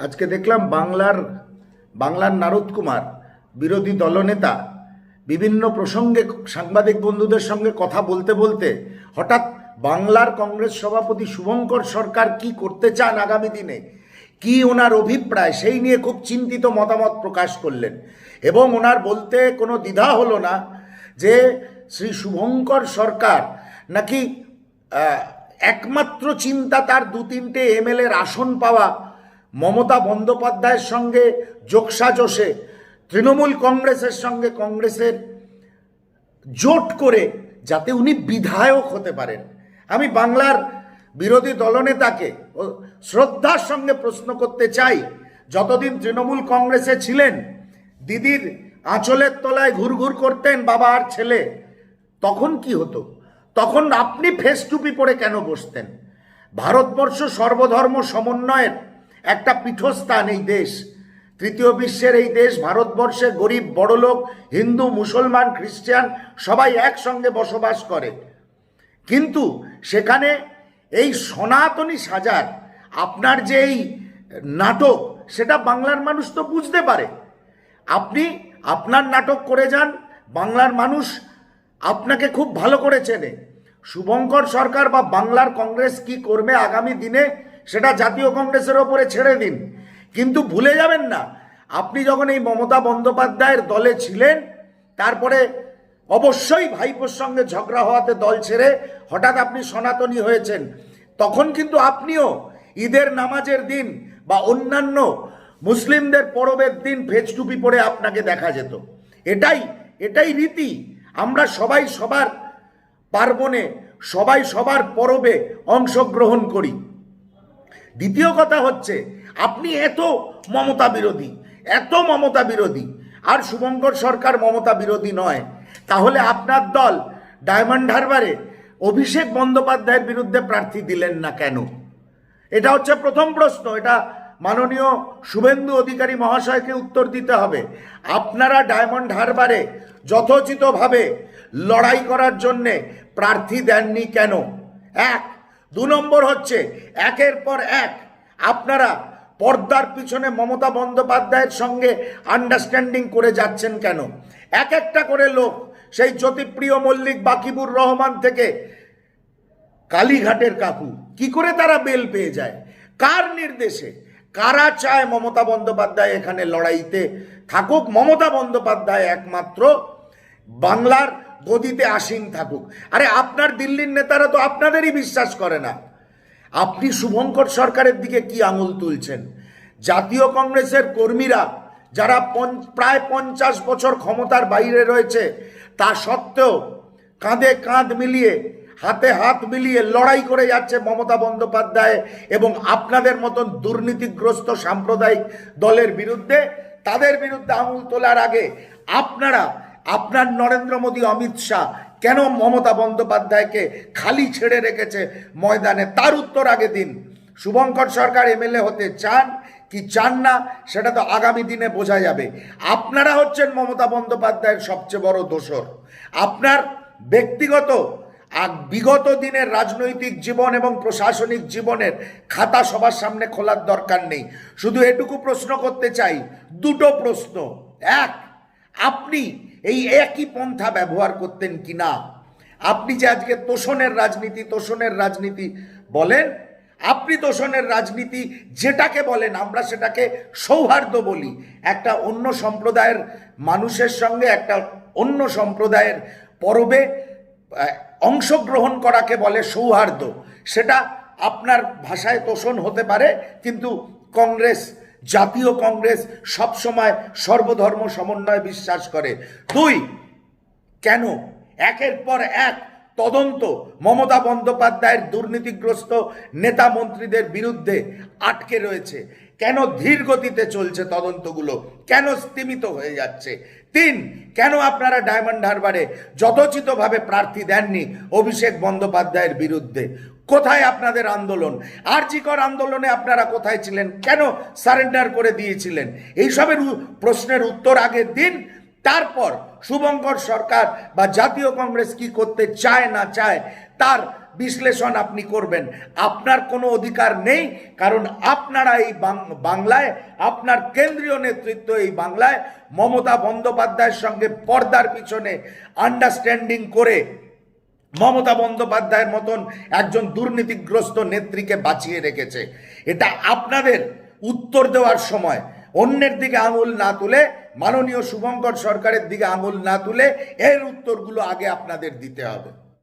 আজকে দেখলাম বাংলার বাংলার নারদ কুমার, বিরোধী দলনেতা, বিভিন্ন প্রসঙ্গে সাংবাদিক বন্ধুদের সঙ্গে কথা বলতে বলতে হঠাৎ বাংলার কংগ্রেস সভাপতি শুভঙ্কর সরকার কি করতে চান আগামী দিনে? কি ওনার অভিপ্রায়? সেই নিয়ে খুব চিন্তিত মতামত প্রকাশ করলেন। এবং ওনার বলতে কোনো দ্বিধা হলো না যে শ্রী শুভঙ্কর সরকার নাকি একমাত্র চিন্তা তার দু তিনটে এমএলএর আসন পাওয়া মমতা বন্দ্যোপাধ্যায়ের সঙ্গে যোগসাজশে, তৃণমূল কংগ্রেসের সঙ্গে কংগ্রেসের জোট করে যাতে উনি বিধায়ক হতে পারেন। আমি বাংলার বিরোধী দলনেতাকে শ্রদ্ধার সঙ্গে প্রশ্ন করতে চাই, যতদিন তৃণমূল কংগ্রেসে ছিলেন, দিদির আঁচলের তলায় ঘুরঘুর করতেন বাবা আর ছেলে, তখন কি হতো? তখন আপনি ফেস টুপি পরে কেন বসতেন? ভারতবর্ষ সর্বধর্ম সমন্বয়ের একটা পীঠস্থান এই দেশ। তৃতীয় বিশ্বের এই দেশ, ভারতবর্ষে গরিব, বড়লোক, হিন্দু, মুসলমান, খ্রিস্টান, সবাই একসঙ্গে বসবাস করে। কিন্তু সেখানে এই সনাতনী সাজার, আপনার যে এই নাটক, সেটা বাংলার মানুষ তো বুঝতে পারে। আপনি আপনার নাটক করে যান, বাংলার মানুষ আপনাকে খুব ভালো করে চেনে। শুভঙ্কর সরকার বা বাংলার কংগ্রেস কি করবে আগামী দিনে সেটা জাতীয় কংগ্রেসের ওপরে ছেড়ে দিন। কিন্তু ভুলে যাবেন না, আপনি যখন এই মমতা বন্দ্যোপাধ্যায়ের দলে ছিলেন, তারপরে অবশ্যই ভাইপোর সঙ্গে ঝগড়া হওয়াতে দল ছেড়ে হঠাৎ আপনি সনাতনী হয়েছেন, তখন কিন্তু আপনিও ঈদের নামাজের দিন বা অন্যান্য মুসলিমদের পরবের দিন ভেজ টুপি পরে আপনাকে দেখা যেত। এটাই এটাই রীতি। আমরা সবাই সবার পার্বণে, সবাই সবার পরবে অংশগ্রহণ করি। দ্বিতীয় কথা হচ্ছে, আপনি এত মমতা বিরোধী, এত মমতা বিরোধী, আর শুভঙ্কর সরকার মমতা বিরোধী নয়, তাহলে আপনার দল ডায়মন্ড হারবারে অভিষেক বন্দ্যোপাধ্যায়ের বিরুদ্ধে প্রার্থী দিলেন না কেন? এটা হচ্ছে প্রথম প্রশ্ন, এটা মাননীয় শুভেন্দু অধিকারী মহাশয়কে উত্তর দিতে হবে। আপনারা ডায়মন্ড হারবারে যথোচিতভাবে লড়াই করার জন্যে প্রার্থী দেননি কেন? এক দু নম্বর হচ্ছে, একের পর এক, আপনারা পর্দার পিছনে মমতা বন্দ্যোপাধ্যায়ের সঙ্গে আন্ডারস্ট্যান্ডিং করে যাচ্ছেন কেন? এক একটা করে লোক, সেই জ্যোতিপ্রিয় মল্লিক, বাকিবুর রহমান থেকে কালীঘাটের কাকু, কি করে তারা বেল পেয়ে যায়? কার নির্দেশে? কারা চায় মমতা বন্দ্যোপাধ্যায় এখানে লড়াইতে থাকুক? মমতা বন্দ্যোপাধ্যায় একমাত্র বাংলার গদিতে আসীন থাকুক। আরে আপনার দিল্লির নেতারা তো আপনাদেরই বিশ্বাস করে না। আপনি শুভঙ্কর সরকারের দিকে কি আঙুল তুলছেন? জাতীয় কংগ্রেসের কর্মীরা যারা প্রায় পঞ্চাশ বছর ক্ষমতার বাইরে রয়েছে, তা সত্ত্বেও কাঁধে কাঁধ মিলিয়ে, হাতে হাত মিলিয়ে লড়াই করে যাচ্ছে মমতা বন্দ্যোপাধ্যায় এবং আপনাদের মতন দুর্নীতিগ্রস্ত সাম্প্রদায়িক দলের বিরুদ্ধে। তাদের বিরুদ্ধে আঙুল তোলার আগে আপনারা আপনার নরেন্দ্র মোদী, অমিত শাহ কেন মমতা বন্দ্যোপাধ্যায়কে খালি ছেড়ে রেখেছে ময়দানে? তার উত্তর আগে দিন। শুভঙ্কর সরকার এমএলএ হতে চান কি চান না, সেটা তো আগামী দিনে বোঝা যাবে। আপনারা হচ্ছেন মমতা বন্দ্যোপাধ্যায়ের সবচেয়ে বড় দোসর আপনার ব্যক্তিগত আর বিগত দিনের রাজনৈতিক জীবন এবং প্রশাসনিক জীবনের খাতা সবার সামনে খোলার দরকার নেই। শুধু এটুকু প্রশ্ন করতে চাই, দুটো প্রশ্ন। এক, আপনি এই একই পন্থা ব্যবহার করতেন কি না আপনি যে আজকে তোষণের রাজনীতি তোষণের রাজনীতি বলেন, আপনি তোষণের রাজনীতি যেটাকে বলেন, আমরা সেটাকে সৌহার্দ্য বলি। একটা অন্য সম্প্রদায়ের মানুষের সঙ্গে একটা অন্য সম্প্রদায়ের পরবে অংশগ্রহণ করাকে বলে সৌহার্দ্য। সেটা আপনার ভাষায় তোষণ হতে পারে, কিন্তু কংগ্রেস জাতীয় কংগ্রেস সবসময় সর্বধর্ম সমন্বয় বিশ্বাস করে। দুই, কেন? একের পর এক তদন্ত মমতা বন্দ্যোপাধ্যায়ের দুর্নীতিগ্রস্ত নেতা মন্ত্রীদের বিরুদ্ধে আটকে রয়েছে। কেন ধীর গতিতে চলছে তদন্তগুলো? কেন স্তীমিত হয়ে যাচ্ছে? তিন, কেন আপনারা ডায়মন্ড হারবারে যথোচিতভাবে প্রার্থী দেননি অভিষেক বন্দ্যোপাধ্যায়ের বিরুদ্ধে? কোথায় আপনাদের আন্দোলন? আরজিকর আন্দোলনে আপনারা কোথায় ছিলেন? কেন সারেন্ডার করে দিয়েছিলেন? এইসবের প্রশ্নের উত্তর আগের দিন তারপর শুভঙ্কর সরকার বা জাতীয় কংগ্রেস কি করতে চায় না চায়, তার বিশ্লেষণ আপনি করবেন। আপনার কোনো অধিকার নেই, কারণ আপনারা এই বাংলায়, আপনার কেন্দ্রীয় নেতৃত্ব এই বাংলায় মমতা বন্দ্যোপাধ্যায়ের সঙ্গে পর্দার পিছনে আন্ডারস্ট্যান্ডিং করে মমতা বন্দ্যোপাধ্যায়ের মতন একজন দুর্নীতিগ্রস্ত নেত্রীকে বাঁচিয়ে রেখেছে। এটা আপনাদের উত্তর দেওয়ার সময়। অন্যের দিকে আঙুল না তুলে মাননীয় শুভঙ্কর সরকারের দিকে আঙুল না তুলে এর উত্তরগুলো আগে আপনাদের দিতে হবে।